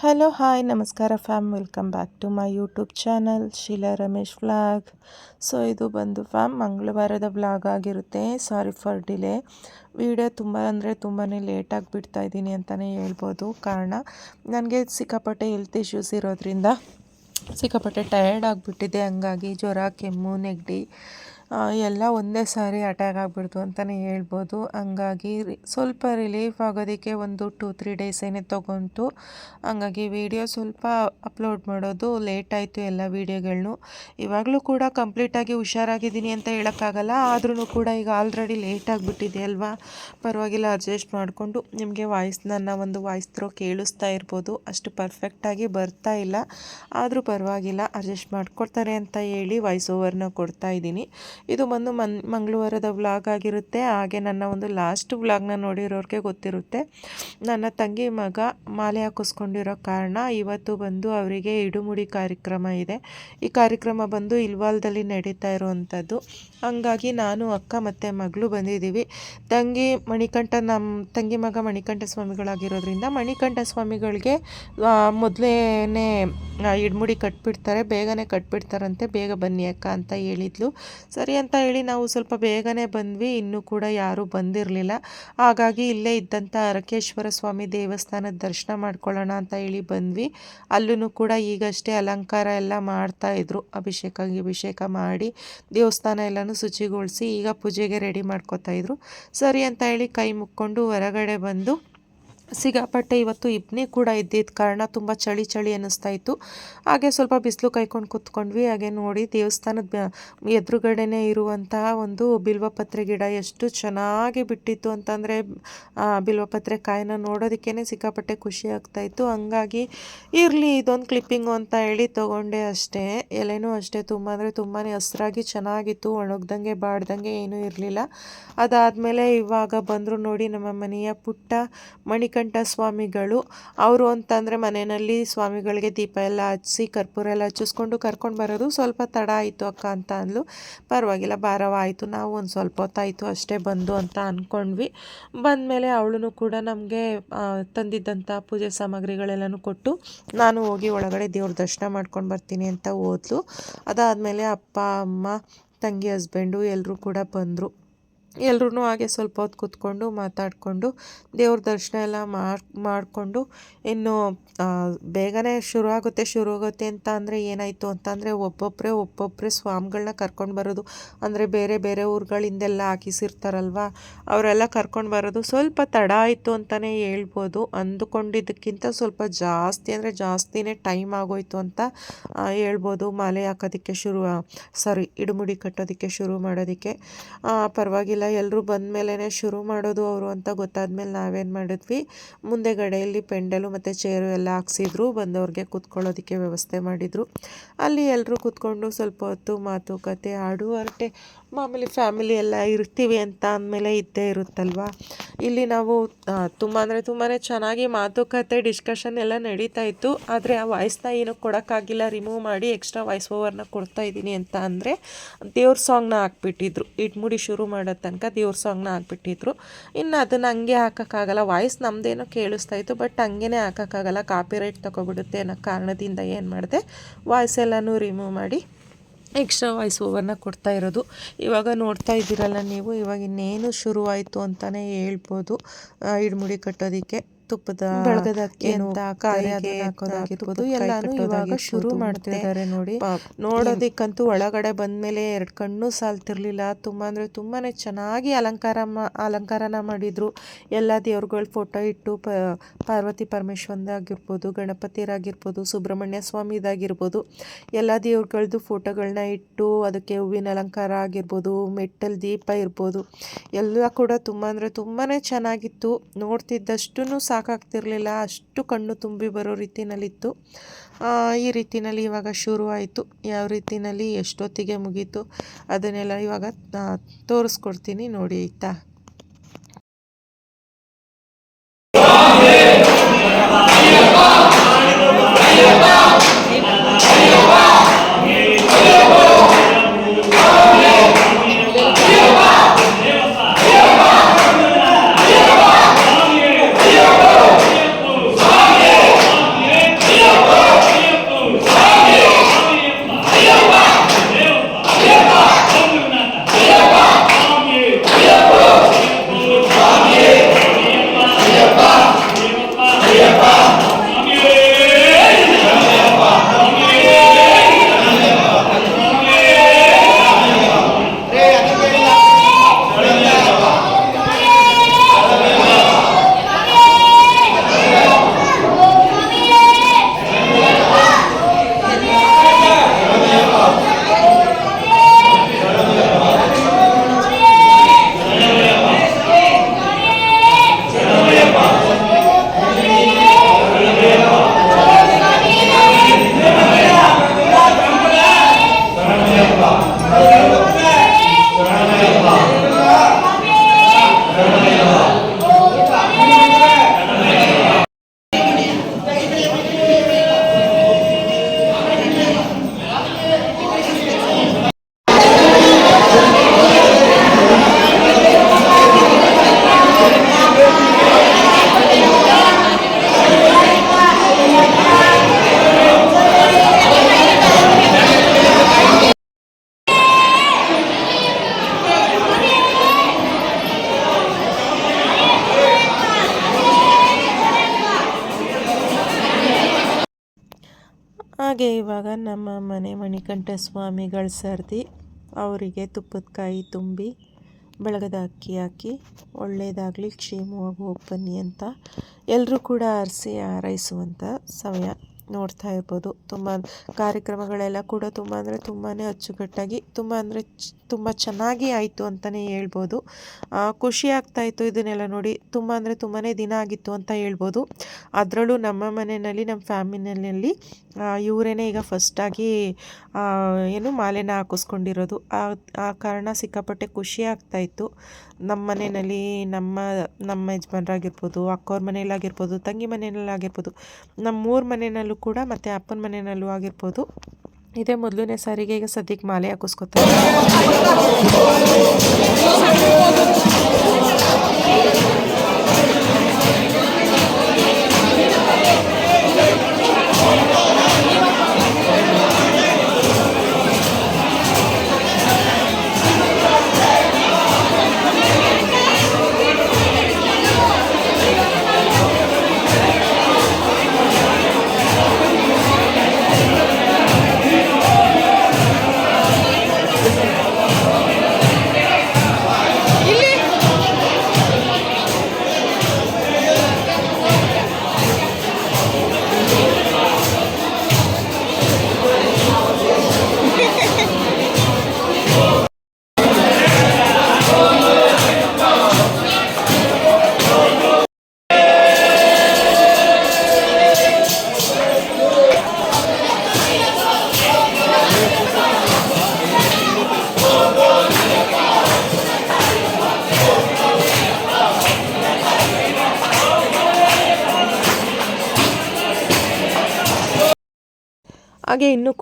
Hello hi ನಮಸ್ಕಾರ fam welcome back to my YouTube channel Sheela Ramesh vlog so ಇದು ಬಂದು fam ಮಂಗಳವಾರದ vlog ಆಗಿರುತ್ತೆ. Sorry for delay video ತುಂಬ ಅಂದರೆ ತುಂಬಾ ಲೇಟಾಗಿ ಬಿಡ್ತಾ ಇದ್ದೀನಿ ಅಂತಲೇ ಹೇಳ್ಬೋದು. ಕಾರಣ, ನನಗೆ ಸಿಕ್ಕಾಪಟ್ಟೆ ಹೆಲ್ತ್ ಇಶ್ಯೂಸ್ ಇರೋದ್ರಿಂದ ಸಿಕ್ಕಾಪಟ್ಟೆ ಟಯರ್ಡ್ ಆಗಿಬಿಟ್ಟಿದೆ. ಹಂಗಾಗಿ ಜ್ವರ, ಕೆಮ್ಮು, ನೆಗಡಿ ಎಲ್ಲ ಒಂದೇ ಸಾರಿ ಅಟ್ಯಾಕ್ ಆಗಿಬಿಡ್ತು ಅಂತಲೇ ಹೇಳ್ಬೋದು. ಹಂಗಾಗಿ ಸ್ವಲ್ಪ ರಿಲೀಫ್ ಆಗೋದಕ್ಕೆ ಒಂದು ಟೂ, ತ್ರೀ ಡೇಸ್ ಏನೇ ತೊಗೊಂತು. ಹಂಗಾಗಿ ವಿಡಿಯೋ ಸ್ವಲ್ಪ ಅಪ್ಲೋಡ್ ಮಾಡೋದು ಲೇಟ್ ಆಯಿತು ಎಲ್ಲ ವೀಡಿಯೋಗಳನ್ನು ಇವಾಗಲೂ ಕೂಡ ಕಂಪ್ಲೀಟಾಗಿ ಹುಷಾರಾಗಿದ್ದೀನಿ ಅಂತ ಹೇಳೋಕ್ಕಾಗಲ್ಲ. ಆದ್ರೂ ಕೂಡ ಈಗ ಆಲ್ರೆಡಿ ಲೇಟ್ ಆಗಿಬಿಟ್ಟಿದೆ ಅಲ್ವಾ? ಪರವಾಗಿಲ್ಲ, ಅಡ್ಜಸ್ಟ್ ಮಾಡಿಕೊಂಡು ನಿಮಗೆ ವಾಯ್ಸ್, ನನ್ನ ಒಂದು ವಾಯ್ಸ್ ಥ್ರೋ ಕೇಳಿಸ್ತಾ ಇರ್ಬೋದು. ಅಷ್ಟು ಪರ್ಫೆಕ್ಟಾಗಿ ಬರ್ತಾ ಇಲ್ಲ. ಆದರೂ ಪರವಾಗಿಲ್ಲ, ಅಡ್ಜಸ್ಟ್ ಮಾಡಿಕೊಡ್ತಾರೆ ಅಂತ ಹೇಳಿ ವಾಯ್ಸ್ ಓವರ್ನ ಕೊಡ್ತಾ ಇದ್ದೀನಿ. ಇದು ಬಂದು ಮನ್, ಮಂಗಳವಾರದ ವ್ಲಾಗ್ ಆಗಿರುತ್ತೆ. ಹಾಗೆ ನನ್ನ ಒಂದು ಲಾಸ್ಟ್ ವ್ಲಾಗ್ನ ನೋಡಿರೋರಿಗೆ ಗೊತ್ತಿರುತ್ತೆ. ನನ್ನ ತಂಗಿ ಮಗ ಮಾಲೆ ಹಾಕಿಸ್ಕೊಂಡಿರೋ ಕಾರಣ ಇವತ್ತು ಬಂದು ಅವರಿಗೆ ಇಡುಮುಡಿ ಕಾರ್ಯಕ್ರಮ ಇದೆ. ಈ ಕಾರ್ಯಕ್ರಮ ಬಂದು ಇಲ್ವಾಲ್ದಲ್ಲಿ ನಡೀತಾ ಇರುವಂಥದ್ದು. ಹಂಗಾಗಿ ನಾನು, ಅಕ್ಕ ಮತ್ತು ಮಗಳು ಬಂದಿದ್ದೀವಿ. ತಂಗಿ ಮಣಿಕಂಠ ನಮ್ಮ ತಂಗಿ ಮಗ ಮಣಿಕಂಠ ಸ್ವಾಮಿಗಳಾಗಿರೋದ್ರಿಂದ ಮಣಿಕಂಠ ಸ್ವಾಮಿಗಳಿಗೆ ಮೊದಲೇ ಇಡ್ಮುಡಿ ಕಟ್ಬಿಡ್ತಾರೆ. ಬೇಗನೆ ಕಟ್ಬಿಡ್ತಾರಂತೆ. ಬೇಗ ಬನ್ನಿ ಅಕ್ಕ ಅಂತ ಹೇಳಿದ್ಲು. ಸರಿ ಅಂತ ಹೇಳಿ ನಾವು ಸ್ವಲ್ಪ ಬೇಗನೆ ಬಂದ್ವಿ. ಇನ್ನೂ ಕೂಡ ಯಾರೂ ಬಂದಿರಲಿಲ್ಲ. ಹಾಗಾಗಿ ಇಲ್ಲೇ ಇದ್ದಂಥ ಅರಕೇಶ್ವರ ಸ್ವಾಮಿ ದೇವಸ್ಥಾನದ ದರ್ಶನ ಮಾಡ್ಕೊಳ್ಳೋಣ ಅಂತ ಹೇಳಿ ಬಂದ್ವಿ. ಅಲ್ಲೂ ಕೂಡ ಈಗಷ್ಟೇ ಅಲಂಕಾರ ಎಲ್ಲ ಮಾಡ್ತಾ ಇದ್ರು. ಅಭಿಷೇಕ ಅಭಿಷೇಕ ಮಾಡಿ ದೇವಸ್ಥಾನ ಎಲ್ಲನೂ ಶುಚಿಗೊಳಿಸಿ ಈಗ ಪೂಜೆಗೆ ರೆಡಿ ಮಾಡ್ಕೋತಾ ಇದ್ರು. ಸರಿ ಅಂತ ಹೇಳಿ ಕೈ ಮುಕ್ಕೊಂಡು ಹೊರಗಡೆ ಬಂದು ಸಿಕ್ಕಾಪಟ್ಟೆ ಇವತ್ತು ಇಬ್ನಿ ಕೂಡ ಇದ್ದಿದ್ದ ಕಾರಣ ತುಂಬ ಚಳಿ ಚಳಿ ಅನ್ನಿಸ್ತಾ ಇತ್ತು. ಹಾಗೆ ಸ್ವಲ್ಪ ಬಿಸಿಲು ಕಾಯ್ಕೊಂಡು ಕೂತ್ಕೊಂಡ್ವಿ. ಹಾಗೆ ನೋಡಿ ದೇವಸ್ಥಾನದ ಎದುರುಗಡೆನೇ ಇರುವಂತಹ ಒಂದು ಬಿಲ್ವಪತ್ರೆ ಗಿಡ ಎಷ್ಟು ಚೆನ್ನಾಗಿ ಬಿಟ್ಟಿತ್ತು ಅಂತಂದರೆ ಬಿಲ್ವಪತ್ರೆ ಕಾಯಿನ ನೋಡೋದಕ್ಕೇ ಸಿಕ್ಕಾಪಟ್ಟೆ ಖುಷಿ ಆಗ್ತಾ ಇತ್ತು. ಹಂಗಾಗಿ ಇರಲಿ ಇದೊಂದು ಕ್ಲಿಪ್ಪಿಂಗು ಅಂತ ಹೇಳಿ ತೊಗೊಂಡೆ ಅಷ್ಟೇ. ಎಲೆನೂ ಅಷ್ಟೇ ತುಂಬ, ಅಂದರೆ ತುಂಬಾ ಹಸ್ರಾಗಿ ಚೆನ್ನಾಗಿತ್ತು. ಒಣಗ್ದಂಗೆ ಬಾಡ್ದಂಗೆ ಏನೂ ಇರಲಿಲ್ಲ. ಅದಾದಮೇಲೆ ಇವಾಗ ಬಂದರು ನೋಡಿ ನಮ್ಮ ಮನೆಯ ಪುಟ್ಟ ಮಣಿಕಂಠ ಸ್ವಾಮಿಗಳು ಅವರು ಅಂತಂದರೆ ಮನೆಯಲ್ಲಿ ಸ್ವಾಮಿಗಳಿಗೆ ದೀಪ ಎಲ್ಲ ಹಚ್ಚಿ, ಕರ್ಪೂರ ಎಲ್ಲ ಹಚ್ಚಿಸ್ಕೊಂಡು ಕರ್ಕೊಂಡು ಬರೋದು ಸ್ವಲ್ಪ ತಡ ಆಯಿತು ಅಕ್ಕ ಅಂತ ಅಂದ್ಲು. ಪರವಾಗಿಲ್ಲ ಭಾರವಾಯಿತು ನಾವು ಒಂದು ಸ್ವಲ್ಪ ಹೊತ್ತಾಯಿತು, ಅಷ್ಟೇ ಬಂದು ಅಂತ ಅಂದ್ಕೊಂಡ್ವಿ ಬಂದಮೇಲೆ ಅವಳೂ ಕೂಡ ನಮಗೆ ತಂದಿದ್ದಂಥ ಪೂಜೆ ಸಾಮಗ್ರಿಗಳೆಲ್ಲನೂ ಕೊಟ್ಟು ನಾನು ಹೋಗಿ ಒಳಗಡೆ ದೇವ್ರ ದರ್ಶನ ಮಾಡ್ಕೊಂಡು ಬರ್ತೀನಿ ಅಂತ ಹೋದ್ಲು. ಅದಾದಮೇಲೆ ಅಪ್ಪ, ಅಮ್ಮ, ತಂಗಿ, ಹಸ್ಬೆಂಡು ಎಲ್ಲರೂ ಕೂಡ ಬಂದರು. ಎಲ್ರೂ ಹಾಗೆ ಸ್ವಲ್ಪ ಹೊತ್ತು ಕೂತ್ಕೊಂಡು ಮಾತಾಡಿಕೊಂಡು ದೇವ್ರ ದರ್ಶನ ಎಲ್ಲ ಮಾಡಿ, ಮಾಡಿಕೊಂಡು ಇನ್ನು ಬೇಗನೆ ಶುರು ಆಗುತ್ತೆ ಶುರು ಆಗುತ್ತೆ ಅಂತ ಅಂದರೆ ಏನಾಯಿತು ಅಂತಂದರೆ ಒಬ್ಬೊಬ್ಬರೇ ಒಬ್ಬೊಬ್ಬರೇ ಸ್ವಾಮಿಗಳನ್ನ ಕರ್ಕೊಂಡು ಬರೋದು. ಅಂದರೆ ಬೇರೆ ಬೇರೆ ಊರುಗಳಿಂದೆಲ್ಲ ಹಾಕಿಸಿರ್ತಾರಲ್ವ? ಅವರೆಲ್ಲ ಕರ್ಕೊಂಡು ಬರೋದು. ಸ್ವಲ್ಪ ತಡ ಆಯಿತು ಅಂತಲೇ ಹೇಳ್ಬೋದು. ಅಂದುಕೊಂಡಿದ್ದಕ್ಕಿಂತ ಸ್ವಲ್ಪ ಜಾಸ್ತಿ ಅಂದರೆ ಜಾಸ್ತಿನೇ ಟೈಮ್ ಆಗೋಯ್ತು ಅಂತ ಹೇಳ್ಬೋದು. ಮಾಲೆ ಹಾಕೋದಕ್ಕೆ ಶುರು ಸಾರಿ, ಇಡುಮುಡಿ ಕಟ್ಟೋದಕ್ಕೆ ಶುರು ಮಾಡೋದಕ್ಕೆ. ಪರವಾಗಿಲ್ಲ. ಎಲ್ಲರೂ ಬಂದ ಮೇಲೇ ಶುರು ಮಾಡೋದು ಅವರು ಅಂತ ಗೊತ್ತಾದ್ಮೇಲೆ ನಾವೇನು ಮಾಡಿದ್ವಿ. ಮುಂದೆಗಡೆಯಲ್ಲಿ ಪೆಂಡಲು ಮತ್ತು ಚೇರು ಎಲ್ಲ ಹಾಕ್ಸಿದ್ರು. ಬಂದವ್ರಿಗೆ ಕೂತ್ಕೊಳ್ಳೋದಕ್ಕೆ ವ್ಯವಸ್ಥೆ ಮಾಡಿದರು. ಅಲ್ಲಿ ಎಲ್ಲರೂ ಕೂತ್ಕೊಂಡು ಸ್ವಲ್ಪ ಹೊತ್ತು ಮಾತುಕತೆ ಹಾಡು ಹರಟೆ ಮಾಮೂಲಿ ಫ್ಯಾಮಿಲಿ ಎಲ್ಲ ಇರ್ತೀವಿ ಅಂತ ಅಂದಮೇಲೆ ಇದ್ದೇ ಇರುತ್ತಲ್ವ? ಇಲ್ಲಿ ನಾವು ತುಂಬ ಅಂದರೆ ತುಂಬಾ ಚೆನ್ನಾಗಿ ಮಾತುಕತೆ ಡಿಸ್ಕಷನ್ ಎಲ್ಲ ನಡೀತಾ ಇತ್ತು. ಆದರೆ ಆ ವಾಯ್ಸ್ನ ಏನು ಕೊಡೋಕ್ಕಾಗಿಲ್ಲ. ರಿಮೂವ್ ಮಾಡಿ ಎಕ್ಸ್ಟ್ರಾ ವಾಯ್ಸ್ ಓವರ್ನ ಕೊಡ್ತಾ ಇದ್ದೀನಿ ಅಂತ ಅಂದರೆ ದೇವ್ರ ಸಾಂಗ್ನ ಹಾಕ್ಬಿಟ್ಟಿದ್ರು. ಇಟ್ಮುಡಿ ಶುರು ಮಾಡೋ ತನಕ ದೇವ್ರ ಸಾಂಗ್ನ ಹಾಕ್ಬಿಟ್ಟಿದ್ರು. ಇನ್ನು ಅದನ್ನು ಹಂಗೆ ಹಾಕೋಕ್ಕಾಗಲ್ಲ. ವಾಯ್ಸ್ ನಮ್ಮದೇನು ಕೇಳಿಸ್ತಾ ಇತ್ತು ಬಟ್ ಹಂಗೇ ಹಾಕೋಕ್ಕಾಗಲ್ಲ. ಕಾಪಿರೈಟ್ ತೊಗೊಬಿಡುತ್ತೆ ಅನ್ನೋ ಕಾರಣದಿಂದ ಏನು ಮಾಡಿದೆ? ವಾಯ್ಸ್ ಎಲ್ಲನೂ ರಿಮೂವ್ ಮಾಡಿ ಎಕ್ಸ್ಟ್ರಾ ವಾಯ್ಸ್ ಓವರ್ನ ಕೊಡ್ತಾ ಇರೋದು. ಇವಾಗ ನೋಡ್ತಾ ಇದ್ದೀರಲ್ಲ ನೀವು, ಇವಾಗ ಇನ್ನೇನು ಶುರುವಾಯಿತು ಅಂತಲೇ ಹೇಳ್ಬೋದು. ಹಿಡ್ಮುಡಿ ಕಟ್ಟೋದಕ್ಕೆ. ತುಪ್ಪದ ಬೆಳಗದ ಅಕ್ಕಿ ಅಂತ ಕಾಯಿಗೆ ಹಾಕೋದಾಗಿರ್ಬೋದು ಎಲ್ಲಾನು ಇವಾಗ ಶುರು ಮಾಡ್ತಿದ್ದಾರೆ ನೋಡಿ. ನೋಡೋದಕ್ಕಂತೂ ಒಳಗಡೆ ಬಂದ್ಮೇಲೆ ಎರಡು ಕಣ್ಣು ಸಾಲ್ತಿರ್ಲಿಲ್ಲ. ತುಂಬಾ ಅಂದ್ರೆ ತುಂಬಾನೇ ಚೆನ್ನಾಗಿ ಅಲಂಕಾರ ಮಾ ಅಲಂಕಾರನ ಮಾಡಿದ್ರು. ಎಲ್ಲ ದೇವ್ರುಗಳ ಫೋಟೋ ಇಟ್ಟು ಪಾರ್ವತಿ ಪಾರ್ವತಿ ಪರಮೇಶ್ವರದಾಗಿರ್ಬೋದು ಗಣಪತಿಯರಾಗಿರ್ಬೋದು ಸುಬ್ರಹ್ಮಣ್ಯ ಸ್ವಾಮಿದಾಗಿರ್ಬೋದು. ಎಲ್ಲ ದೇವ್ರುಗಳದ್ದು ಫೋಟೋಗಳನ್ನ ಇಟ್ಟು ಅದಕ್ಕೆ ಹೂವಿನ ಅಲಂಕಾರ ಆಗಿರ್ಬೋದು ಮೆಟ್ಟಲ್ ದೀಪ ಇರ್ಬೋದು. ಎಲ್ಲ ಕೂಡ ತುಂಬಾ ಅಂದ್ರೆ ತುಂಬಾನೇ ಚೆನ್ನಾಗಿತ್ತು. ನೋಡ್ತಿದ್ದಷ್ಟು ಸಾಕಾಗ್ತಿರ್ಲಿಲ್ಲ. ಅಷ್ಟು ಕಣ್ಣು ತುಂಬಿ ಬರೋ ರೀತಿನಲ್ಲಿತ್ತು. ಆ, ಈ ರೀತಿಯಲ್ಲಿ ಇವಾಗ ಶುರು ಆಯಿತು ಯಾವ ರೀತಿಯಲ್ಲಿ ಎಷ್ಟೊತ್ತಿಗೆ ಮುಗೀತು ಅದನ್ನೆಲ್ಲ ಇವಾಗ ತೋರಿಸ್ಕೊಡ್ತೀನಿ ನೋಡಿ ಆಯಿತಾ? ಮನೆ ಮಣಿಕಂಠ ಸ್ವಾಮಿಗಳ ಸರ್ದಿ ಅವರಿಗೆ ತುಪ್ಪದ ಕಾಯಿ ತುಂಬಿ ಬೆಳಗದ ಅಕ್ಕಿ ಹಾಕಿ ಒಳ್ಳೆಯದಾಗಲಿ ಕ್ಷೇಮವಾಗಿ ಹೋಗಿ ಬನ್ನಿ ಅಂತ ಎಲ್ಲರೂ ಕೂಡ ಅರಸಿ ಹಾರೈಸುವಂಥ ಸಮಯ ನೋಡ್ತಾ ಇರ್ಬೋದು. ತುಂಬ ಕಾರ್ಯಕ್ರಮಗಳೆಲ್ಲ ಕೂಡ ತುಂಬ ಅಂದರೆ ತುಂಬಾ ಅಚ್ಚುಕಟ್ಟಾಗಿ, ತುಂಬ ಅಂದರೆ ತುಂಬ ಚೆನ್ನಾಗಿ ಆಯಿತು ಅಂತಲೇ ಹೇಳ್ಬೋದು. ಖುಷಿ ಆಗ್ತಾಯಿತ್ತು ಇದನ್ನೆಲ್ಲ ನೋಡಿ. ತುಂಬ ಅಂದರೆ ತುಂಬಾ ದಿನ ಆಗಿತ್ತು ಅಂತ ಹೇಳ್ಬೋದು. ಅದರಲ್ಲೂ ನಮ್ಮ ಮನೆಯಲ್ಲಿ, ನಮ್ಮ ಫ್ಯಾಮಿಲಿಯಲ್ಲಿ ಇವರೇ ಈಗ ಫಸ್ಟಾಗಿ ಏನು ಮಾಲೆನ ಹಾಕಿಸ್ಕೊಂಡಿರೋದು. ಆ ಆ ಕಾರಣ ಸಿಕ್ಕಾಪಟ್ಟೆ ಖುಷಿ ಆಗ್ತಾಯಿತ್ತು ನಮ್ಮ ಮನೆಯಲ್ಲಿ ನಮ್ಮ ನಮ್ಮ ಯಜಮಾನ್ರಾಗಿರ್ಬೋದು ಅಕ್ಕವ್ರ ಮನೆಯಲ್ಲಾಗಿರ್ಬೋದು, ತಂಗಿ ಮನೆಯಲ್ಲಾಗಿರ್ಬೋದು ನಮ್ಮ ಮೂರು ಮನೆಯಲ್ಲೂ ಕೂಡ ಮತ್ತು ಅಪ್ಪನ ಮನೆಯಲ್ಲೂ ಆಗಿರ್ಬೋದು, ಇದೇ ಮೊದಲನೇ ಸಾರಿಗೆ ಈಗ ಸದ್ಯಕ್ಕೆ ಮಾಲೆ ಹಾಕಿಸ್ಕೊತಾರೆ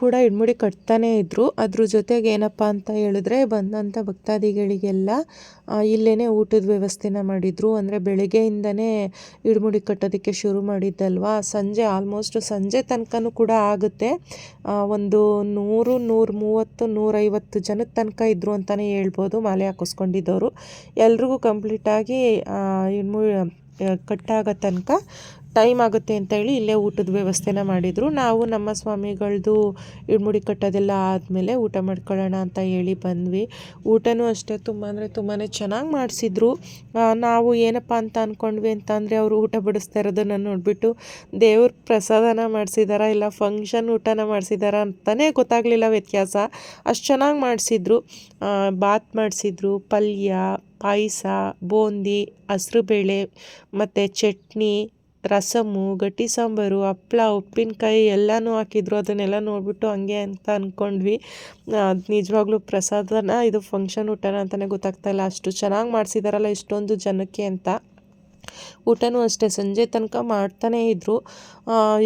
ಕೂಡ ಇಡ್ಮುಡಿ ಕಟ್ತಾನೇ ಇದ್ದರು ಅದ್ರ ಜೊತೆಗೆ ಏನಪ್ಪ ಅಂತ ಹೇಳಿದ್ರೆ ಬಂದಂಥ ಭಕ್ತಾದಿಗಳಿಗೆಲ್ಲ ಇಲ್ಲೇ ಊಟದ ವ್ಯವಸ್ಥೆನ ಮಾಡಿದರು. ಅಂದರೆ ಬೆಳಗ್ಗೆಯಿಂದನೇ ಇಡ್ಮುಡಿ ಕಟ್ಟೋದಕ್ಕೆ ಶುರು ಮಾಡಿದ್ದಲ್ವಾ? ಸಂಜೆ ಆಲ್ಮೋಸ್ಟ್ ಸಂಜೆ ತನಕನೂ ಕೂಡ ಆಗುತ್ತೆ. ಒಂದು ನೂರು ನೂರ ಮೂವತ್ತು ನೂರೈವತ್ತು ಜನದ ತನಕ ಇದ್ದರು ಅಂತಲೇ ಹೇಳ್ಬೋದು, ಮಾಲೆ ಹಾಕಿಸ್ಕೊಂಡಿದ್ದವರು. ಎಲ್ರಿಗೂ ಕಂಪ್ಲೀಟಾಗಿ ಇಡ್ಮು ಕಟ್ಟಾಗೋ ತನಕ ಟೈಮ್ ಆಗುತ್ತೆ ಅಂತ ಹೇಳಿ ಇಲ್ಲೇ ಊಟದ ವ್ಯವಸ್ಥೆನ ಮಾಡಿದರು. ನಾವು ನಮ್ಮ ಸ್ವಾಮಿಗಳದು ಇಡ್ಮುಡಿ ಕಟ್ಟೋದೆಲ್ಲ ಆದಮೇಲೆ ಊಟ ಮಾಡ್ಕೊಳ್ಳೋಣ ಅಂತ ಹೇಳಿ ಬಂದ್ವಿ. ಊಟನೂ ಅಷ್ಟೇ ತುಂಬ ಅಂದರೆ ತುಂಬಾ ಚೆನ್ನಾಗಿ ಮಾಡಿಸಿದ್ರು. ನಾವು ಏನಪ್ಪ ಅಂತ ಅಂದ್ಕೊಂಡ್ವಿ ಅಂತಂದರೆ ಅವರು ಊಟ ಬಡಿಸ್ತಾ ಇರೋದನ್ನು ನೋಡಿಬಿಟ್ಟು ದೇವ್ರ ಪ್ರಸಾದನ ಮಾಡಿಸಿದಾರ ಇಲ್ಲ ಫಂಕ್ಷನ್ ಊಟನ ಮಾಡಿಸಿದಾರ ಅಂತಲೇ ಗೊತ್ತಾಗಲಿಲ್ಲ ವ್ಯತ್ಯಾಸ. ಅಷ್ಟು ಚೆನ್ನಾಗಿ ಮಾಡಿಸಿದ್ರು. ಬಾತ್ ಮಾಡಿಸಿದ್ರು, ಪಲ್ಯ, ಪಾಯಸ, ಬೂಂದಿ ಬೇಳೆ, ಮತ್ತು ಚಟ್ನಿ ರಸಮ್ಮು ಗಟ್ಟಿ ಸಾಂಬಾರು, ಹಪ್ಳ, ಉಪ್ಪಿನಕಾಯಿ ಎಲ್ಲನೂ ಹಾಕಿದ್ರು. ಅದನ್ನೆಲ್ಲ ನೋಡಿಬಿಟ್ಟು ಹಂಗೆ ಅಂತ ಅಂದ್ಕೊಂಡ್ವಿ ನಿಜವಾಗ್ಲೂ ಪ್ರಸಾದನ, ಇದು ಫಂಕ್ಷನ್ ಊಟನ ಅಂತಲೇ ಗೊತ್ತಾಗ್ತಾಯಿಲ್ಲ ಅಷ್ಟು ಚೆನ್ನಾಗಿ ಮಾಡಿಸಿದಾರಲ್ಲ ಇಷ್ಟೊಂದು ಜನಕ್ಕೆ ಅಂತ. ಊಟನೂ ಅಷ್ಟೇ, ಸಂಜೆ ತನಕ ಮಾಡ್ತಾನೇ ಇದ್ದರು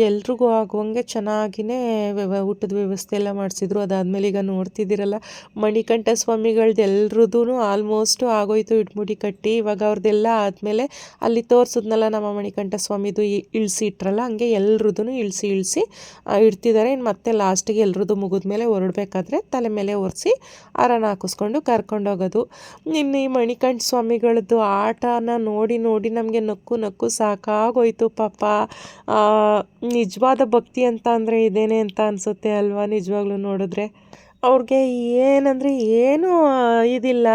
ಎಲ್ರಿಗೂ ಆಗುವಂಗೆ ಚೆನ್ನಾಗಿಯೇ ವ್ಯವ ಊಟದ ವ್ಯವಸ್ಥೆ ಎಲ್ಲ ಮಾಡಿಸಿದ್ರು. ಅದಾದಮೇಲೆ ಈಗ ನೋಡ್ತಿದ್ದೀರಲ್ಲ ಮಣಿಕಂಠ ಸ್ವಾಮಿಗಳ್ದು ಎಲ್ರದೂ ಆಲ್ಮೋಸ್ಟು ಆಗೋಯ್ತು ಇಟ್ಮುಡಿ ಕಟ್ಟಿ. ಇವಾಗ ಅವ್ರದ್ದೆಲ್ಲ ಆದಮೇಲೆ ಅಲ್ಲಿ ತೋರಿಸಿದ್ನಲ್ಲ, ನಮ್ಮ ಮಣಿಕಂಠ ಸ್ವಾಮಿದು ಇಳಿಸಿ ಇಟ್ರಲ್ಲ, ಹಂಗೆ ಎಲ್ರದೂ ಇಳಿಸಿ ಇಳಿಸಿ ಇಡ್ತಿದ್ದಾರೆ. ಇನ್ನು ಮತ್ತೆ ಲಾಸ್ಟಿಗೆ ಎಲ್ರದ್ದು ಮುಗಿದ್ಮೇಲೆ ಹೊರಡ್ಬೇಕಾದ್ರೆ ತಲೆ ಮೇಲೆ ಒರೆಸಿ ಅರನ ಹಾಕಿಸ್ಕೊಂಡು ಕರ್ಕೊಂಡೋಗೋದು. ಇನ್ನು ಈ ಮಣಿಕಂಠ ಸ್ವಾಮಿಗಳದ್ದು ಆಟನ ನೋಡಿ ನೋಡಿ ನಮಗೆ ನಕ್ಕು ನಕ್ಕು ಸಾಕಾಗೋಯ್ತು ಪಾಪ. ನಿಜವಾದ ಭಕ್ತಿ ಅಂತ ಅಂದರೆ ಇದೇನೆ ಅಂತ ಅನಿಸುತ್ತೆ ಅಲ್ವಾ ನಿಜವಾಗ್ಲೂ ನೋಡಿದ್ರೆ? ಅವ್ರಿಗೆ ಏನಂದರೆ ಏನೂ ಇದಿಲ್ಲ.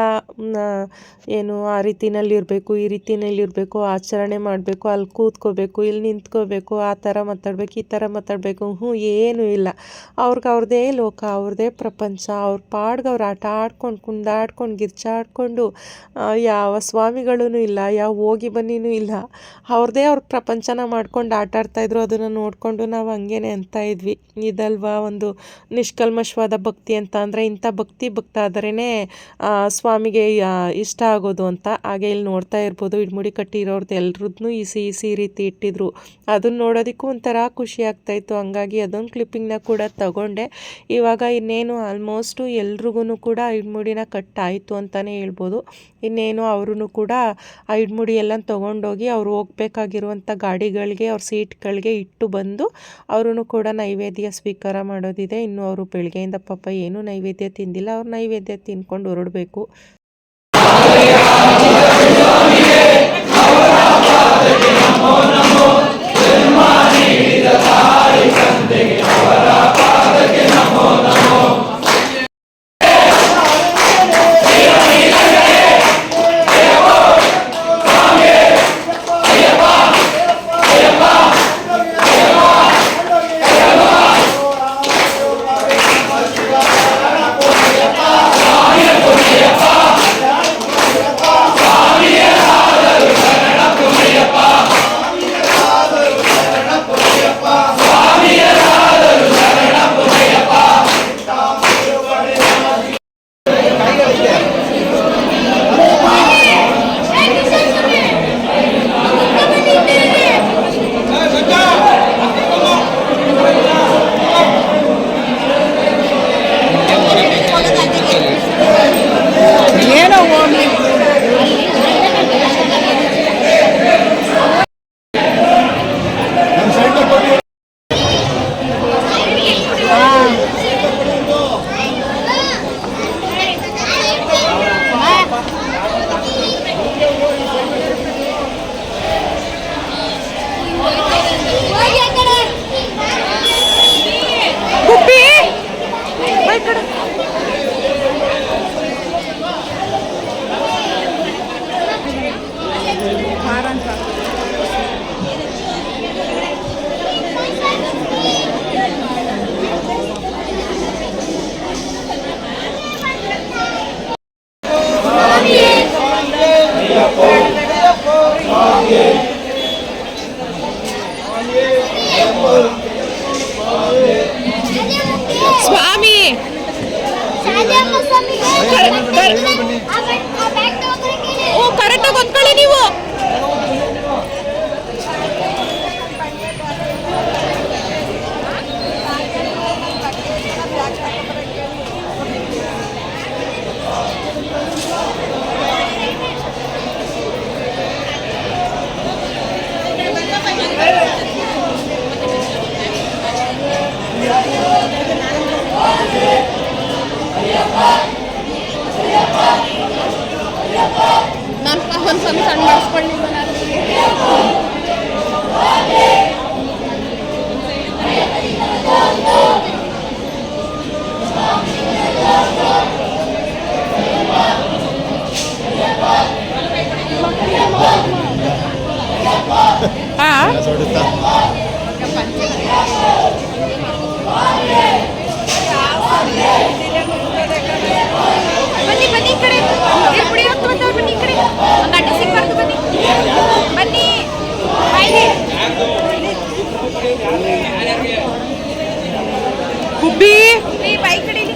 ಏನು, ಆ ರೀತಿನಲ್ಲಿರಬೇಕು, ಈ ರೀತಿನಲ್ಲಿರಬೇಕು, ಆಚರಣೆ ಮಾಡಬೇಕು, ಅಲ್ಲಿ ಕೂತ್ಕೋಬೇಕು, ಇಲ್ಲಿ ನಿಂತ್ಕೋಬೇಕು, ಆ ಥರ ಮಾತಾಡ್ಬೇಕು, ಈ ಥರ ಮಾತಾಡಬೇಕು, ಹ್ಞೂ, ಏನೂ ಇಲ್ಲ. ಅವ್ರಿಗೆ ಅವ್ರದ್ದೇ ಲೋಕ ಅವ್ರದ್ದೇ ಪ್ರಪಂಚ, ಅವ್ರ ಪಾಡ್ಗೆ ಅವ್ರು ಆಟ ಆಡ್ಕೊಂಡು ಕುಂದಾಡ್ಕೊಂಡು ಗಿರ್ಚಾಡ್ಕೊಂಡು ಯಾವ ಸ್ವಾಮಿಗಳೂ ಇಲ್ಲ, ಯಾವ ಹೋಗಿ ಬನ್ನಿನೂ ಇಲ್ಲ. ಅವ್ರದ್ದೇ ಅವ್ರ ಪ್ರಪಂಚನ ಮಾಡ್ಕೊಂಡು ಆಟ ಆಡ್ತಾಯಿದ್ರು ಅದನ್ನು ನೋಡಿಕೊಂಡು ನಾವು ಹಂಗೇನೆ ಅಂತ ಇದ್ವಿ. ಇದಲ್ವಾ ಒಂದು ನಿಷ್ಕಲ್ಮಶವಾದ ಭಕ್ತಿ ಅಂತ ಅಂದರೆ ಇಂಥ ಭಕ್ತಿ ಭಕ್ತಾದ್ರೇ ಸ್ವಾಮಿಗೆ ಇಷ್ಟ ಆಗೋದು ಅಂತ. ಹಾಗೆ ಇಲ್ಲಿ ನೋಡ್ತಾ ಇರ್ಬೋದು, ಇಡ್ಮುಡಿ ಕಟ್ಟಿರೋರ್ದು ಎಲ್ರದ್ದು ಇಸಿ ಇಸಿ ರೀತಿ ಇಟ್ಟಿದ್ರು. ಅದನ್ನ ನೋಡೋದಕ್ಕೂ ಒಂಥರ ಖುಷಿ ಆಗ್ತಾಯಿತ್ತು ಹಂಗಾಗಿ ಅದೊಂದು ಕ್ಲಿಪ್ಪಿಂಗ್ನ ಕೂಡ ತಗೊಂಡೆ. ಇವಾಗ ಇನ್ನೇನು ಆಲ್ಮೋಸ್ಟು ಎಲ್ರಿಗೂ ಕೂಡ ಇಡ್ಮುಡಿನ ಆಯಿತು ಅಂತಲೇ ಹೇಳ್ಬೋದು. ಇನ್ನೇನು ಅವ್ರೂ ಕೂಡ ಆ ಇಡ್ಮುಡಿ ಎಲ್ಲ ತೊಗೊಂಡೋಗಿ ಅವ್ರು ಹೋಗ್ಬೇಕಾಗಿರುವಂಥ ಗಾಡಿಗಳಿಗೆ, ಅವ್ರ ಸೀಟ್ಗಳಿಗೆ ಇಟ್ಟು ಬಂದು ಅವರು ಕೂಡ ನೈವೇದ್ಯ ಸ್ವೀಕಾರ ಮಾಡೋದಿದೆ. ಇನ್ನು ಅವರು ಬೆಳಗ್ಗೆಯಿಂದ ಪಾಪ ಏನು ನೈವೇದ್ಯ ತಿಂದಿಲ್ಲ ಅವ್ರು ನೈವೇದ್ಯ ತಿನ್ಕೊಂಡು ಹೊರಡಬೇಕು. ಅವರ ಹಾ ಬನ್ನಿ ಬನ್ನಿ ಈ ಕಡೆ. ಹೋಗ್ತು ಬಂದವ್ರು ಬನ್ನಿ ಈ ಕಡೆ. ಒಂದು ಅಡ್ಡ ಸಿಗ್ಬಾರ್ದು ಬನ್ನಿ. ಬನ್ನಿ. ಬಾಯ್ಲಿ ಗುಬ್ಬಿ ಬಾಯಿ ಕಡೆ ಇಲ್ಲಿ.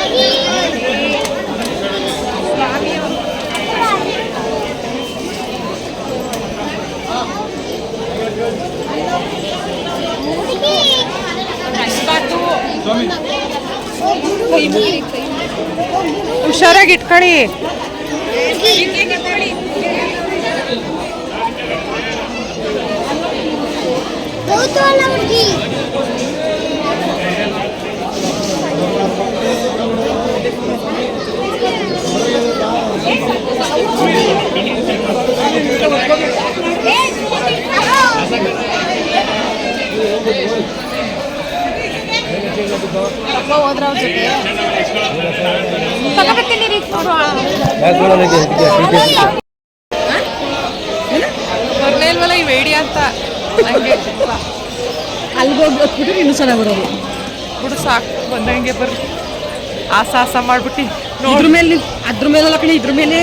ಹುಷಾರಾಗಿ ಇಟ್ಕೊಳ್ಳಿ ಅಪ್ಪ ಹೋದ್ರ ಅವ್ರ ಜೊತೆ. ತಗೋಬರ್ತೀನಿ ರೀ ನೋಡು. ಬರ್ಲೇ ಇಲ್ವಲ್ಲ ಈ ವೇಡಿ ಅಂತ? ನಂಗೆ ಅಲ್ಲಿಗೆ ಹೋಗಿ ಹೊತ್ಬಿಟ್ರೆ ಇನ್ನೂ ಚೆನ್ನಾಗಿ ಬರೋದು ಬಿಡು ಸಾಕು ಬಂದಂಗೆ ಬರ್ರಿ ಆಸ ಆಸ ಮಾಡ್ಬಿಟ್ಟು. ಇದ್ರ ನೋಡು. ಮೇಲೆ ಅದ್ರ ಮೇಲೆ ಕಣೆ ಇದ್ರ ಮೇಲೆ.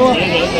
ರಾಯರ್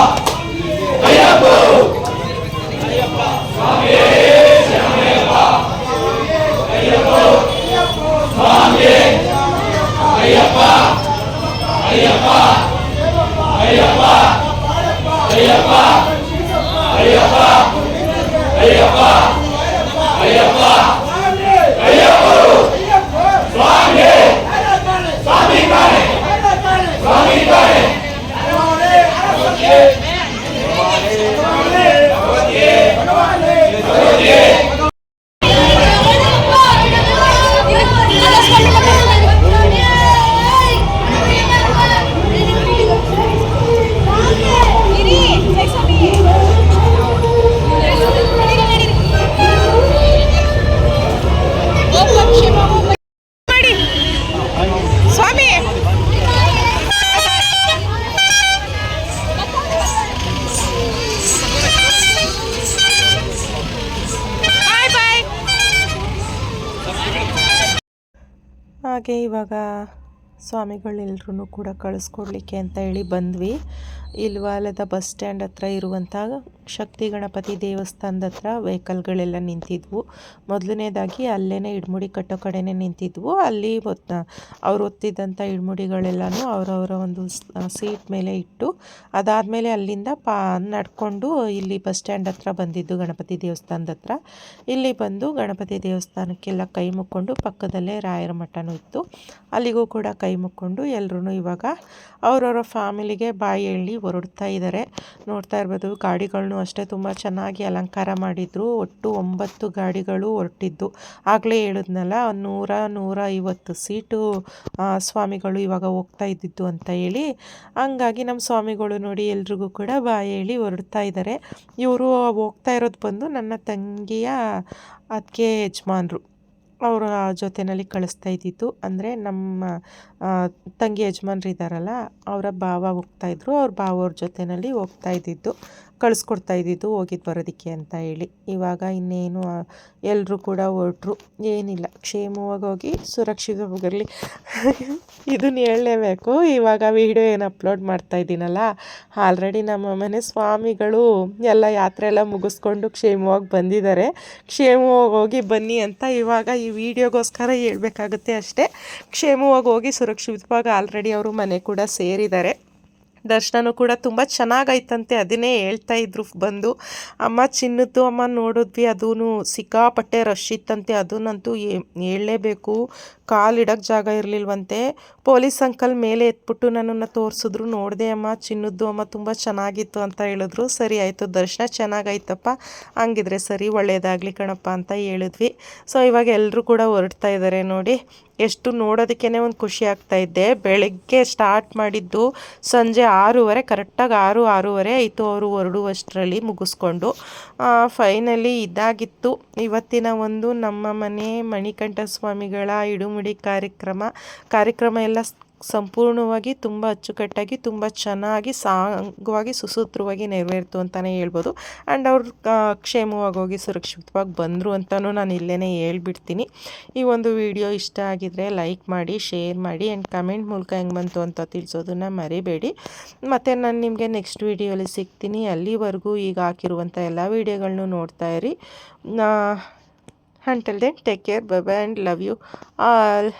ಸ್ವಾಮಿಗಳೆಲ್ಲರೂ ಕೂಡ ಕಳಿಸ್ಕೊಡ್ಲಿಕ್ಕೆ ಅಂತ ಹೇಳಿ ಬಂದ್ವಿ. ಇಲ್ವಾಲದ ಬಸ್ ಸ್ಟ್ಯಾಂಡ್ ಹತ್ರ ಇರುವಂಥ ಶಕ್ತಿ ಗಣಪತಿ ದೇವಸ್ಥಾನದ ಹತ್ರ ವೆಹಿಕಲ್ಗಳೆಲ್ಲ ನಿಂತಿದ್ವು. ಮೊದಲನೇದಾಗಿ ಅಲ್ಲೇ ಇಡ್ಮುಡಿ ಕಟ್ಟೋ ಕಡೆನೇ ನಿಂತಿದ್ವು. ಅಲ್ಲಿ ಅವ್ರು ಒತ್ತಿದ್ದಂಥ ಇಡ್ಮುಡಿಗಳೆಲ್ಲನೂ ಅವರವರ ಒಂದು ಸೀಟ್ ಮೇಲೆ ಇಟ್ಟು, ಅದಾದಮೇಲೆ ಅಲ್ಲಿಂದ ಪಾ, ನಡ್ಕೊಂಡು ಇಲ್ಲಿ ಬಸ್ ಸ್ಟ್ಯಾಂಡ್ ಹತ್ರ ಬಂದಿದ್ದು ಗಣಪತಿ ದೇವಸ್ಥಾನದ ಹತ್ರ. ಇಲ್ಲಿ ಬಂದು ಗಣಪತಿ ದೇವಸ್ಥಾನಕ್ಕೆಲ್ಲ ಕೈ ಮುಕ್ಕೊಂಡು ಪಕ್ಕದಲ್ಲೇ ರಾಯರ ಮಠನೂ ಇತ್ತು. ಅಲ್ಲಿಗೂ ಕೂಡ ಕೈ ಮುಕ್ಕೊಂಡು ಎಲ್ಲರೂ ಇವಾಗ ಅವರವರ ಫ್ಯಾಮಿಲಿಗೆ ಬಾಯಿ ಎಳ್ಳಿ ಹೊರಡ್ತಾ ಇದ್ದಾರೆ ನೋಡ್ತಾ ಇರ್ಬೋದು ಗಾಡಿಗಳನ್ನು ಅಷ್ಟೇ ತುಂಬ ಚೆನ್ನಾಗಿ ಅಲಂಕಾರ ಮಾಡಿದ್ರು. ಒಟ್ಟು ಒಂಬತ್ತು ಗಾಡಿಗಳು ಹೊರಟಿದ್ದು. ಆಗಲೇ ಹೇಳಿದ್ನಲ್ಲ, ನೂರ ನೂರ ಐವತ್ತು ಸೀಟು ಸ್ವಾಮಿಗಳು ಇವಾಗ ಹೋಗ್ತಾ ಇದ್ದಿದ್ದು ಅಂತ ಹೇಳಿ. ಹಂಗಾಗಿ ನಮ್ಮ ಸ್ವಾಮಿಗಳು ನೋಡಿ ಎಲ್ರಿಗೂ ಕೂಡ ಬಾಯಿ ಹೇಳಿ ಹೊರಡ್ತಾ ಇದ್ದಾರೆ ಇವರು ಹೋಗ್ತಾ ಇರೋದು ಬಂದು ನನ್ನ ತಂಗಿಯ ಅದಕ್ಕೆ ಯಜಮಾನ್ರು. ಅವರ ಜೊತೆಯಲ್ಲಿ ಕಳಿಸ್ತಾ ಇದ್ದಿತ್ತು ಅಂದರೆ ನಮ್ಮ ತಂಗಿ ಯಜಮಾನ್ರು ಇದ್ದಾರಲ್ಲ ಅವರ ಭಾವ ಹೋಗ್ತಾಯಿದ್ರು ಅವ್ರ ಭಾವವ್ರ ಜೊತೆಯಲ್ಲಿ ಹೋಗ್ತಾ ಇದ್ದಿದ್ದು. ಕಳಿಸ್ಕೊಡ್ತಾ ಇದ್ದಿದ್ದು ಹೋಗಿದ್ದು ಬರೋದಕ್ಕೆ ಅಂತ ಹೇಳಿ. ಇವಾಗ ಇನ್ನೇನು ಎಲ್ಲರೂ ಕೂಡ ಹೊರಟ್ರು. ಏನಿಲ್ಲ, ಕ್ಷೇಮವಾಗಿ ಹೋಗಿ ಸುರಕ್ಷಿತವಾಗಿರಲಿ ಇದನ್ನ ಹೇಳಲೇಬೇಕು. ಇವಾಗ ವೀಡಿಯೋ ಏನು ಅಪ್ಲೋಡ್ ಮಾಡ್ತಾ ಇದ್ದೀನಲ್ಲ, ಆಲ್ರೆಡಿ ನಮ್ಮ ಮನೆ ಸ್ವಾಮಿಗಳು ಎಲ್ಲ ಯಾತ್ರೆ ಎಲ್ಲ ಮುಗಿಸ್ಕೊಂಡು ಕ್ಷೇಮವಾಗಿ ಬಂದಿದ್ದಾರೆ. ಕ್ಷೇಮವಾಗಿ ಹೋಗಿ ಬನ್ನಿ ಅಂತ ಇವಾಗ ಈ ವಿಡಿಯೋಗೋಸ್ಕರ ಹೇಳಬೇಕಾಗುತ್ತೆ ಅಷ್ಟೇ. ಕ್ಷೇಮವಾಗಿ ಹೋಗಿ ಸುರಕ್ಷಿತವಾಗಿ ಆಲ್ರೆಡಿ ಅವರು ಮನೆ ಕೂಡ ಸೇರಿದ್ದಾರೆ. ದರ್ಶನನೂ ಕೂಡ ತುಂಬ ಚೆನ್ನಾಗೈತಂತೆ. ಅದನ್ನೇ ಹೇಳ್ತಾ ಇದ್ರು ಬಂದು, ಅಮ್ಮ ಚಿನ್ನದ್ದು ಅಮ್ಮ ನೋಡಿದ್ವಿ ಅದೂ ಸಿಕ್ಕಾಪಟ್ಟೆ ರಶ್ ಇತ್ತಂತೆ ಅದನ್ನಂತೂ ಹೇಳಲೇಬೇಕು. ಕಾಲಿಡಕ್ಕೆ ಜಾಗ ಇರಲಿಲ್ವಂತೆ. ಪೊಲೀಸ್ ಅಂಕಲ್ ಮೇಲೆ ಎತ್ಬಿಟ್ಟು ನನ್ನನ್ನು ತೋರಿಸಿದ್ರು. ನೋಡಿದೆ ಅಮ್ಮ, ಚಿನ್ನದ್ದು ಅಮ್ಮ ತುಂಬ ಚೆನ್ನಾಗಿತ್ತು ಅಂತ ಹೇಳಿದ್ರು. ಸರಿ ಆಯಿತು, ದರ್ಶನ ಚೆನ್ನಾಗಾಯ್ತಪ್ಪ. ಹಂಗಿದ್ರೆ ಸರಿ ಒಳ್ಳೆಯದಾಗಲಿ ಕಣಪ್ಪ ಅಂತ ಹೇಳಿದ್ವಿ. ಸೊ ಇವಾಗ ಎಲ್ಲರೂ ಕೂಡ ಹೊರಡ್ತಾ ಇದ್ದಾರೆ ನೋಡಿ. ಎಷ್ಟು ನೋಡೋದಕ್ಕೇ ಒಂದು ಖುಷಿ ಆಗ್ತಾ ಇದ್ದೆ ಬೆಳಗ್ಗೆ ಸ್ಟಾರ್ಟ್ ಮಾಡಿದ್ದು ಸಂಜೆ ಆರೂವರೆ ಕರೆಕ್ಟಾಗಿ ಆರು, ಆರೂವರೆ ಆಯಿತು. ಅವರು ಹೊರಡುವಷ್ಟರಲ್ಲಿ ಮುಗಿಸ್ಕೊಂಡು ಫೈನಲಿ ಇದಾಗಿತ್ತು. ಇವತ್ತಿನ ಒಂದು ನಮ್ಮ ಮನೆ ಮಣಿಕಂಠ ಸ್ವಾಮಿಗಳ ಕಾರ್ಯಕ್ರಮ ಕಾರ್ಯಕ್ರಮ ಎಲ್ಲ ಸಂಪೂರ್ಣವಾಗಿ ತುಂಬ ಅಚ್ಚುಕಟ್ಟಾಗಿ, ತುಂಬ ಚೆನ್ನಾಗಿ, ಸಾಂಗವಾಗಿ, ಸುಸೂತ್ರವಾಗಿ ನೆರವೇರ್ತು ಅಂತಲೇ ಹೇಳ್ಬೋದು. ಆ್ಯಂಡ್ ಅವ್ರು ಕ್ಷೇಮವಾಗಿ ಹೋಗಿ, ಸುರಕ್ಷಿತವಾಗಿ ಬಂದರು ಅಂತಲೂ ನಾನು ಇಲ್ಲೇ ಹೇಳ್ಬಿಡ್ತೀನಿ. ಈ ಒಂದು ವಿಡಿಯೋ ಇಷ್ಟ ಆಗಿದರೆ ಲೈಕ್ ಮಾಡಿ, ಶೇರ್ ಮಾಡಿ ಆ್ಯಂಡ್ ಕಮೆಂಟ್ ಮೂಲಕ ಹೆಂಗೆ ಬಂತು ಅಂತ ತಿಳಿಸೋದನ್ನು ಮರಿಬೇಡಿ. ಮತ್ತು ನಾನು ನಿಮಗೆ ನೆಕ್ಸ್ಟ್ ವಿಡಿಯೋಲಿ ಸಿಗ್ತೀನಿ. ಅಲ್ಲಿವರೆಗೂ ಈಗ ಹಾಕಿರುವಂಥ ಎಲ್ಲ ವೀಡಿಯೋಗಳನ್ನೂ ನೋಡ್ತಾ Until then, take care. Bye bye and love you all.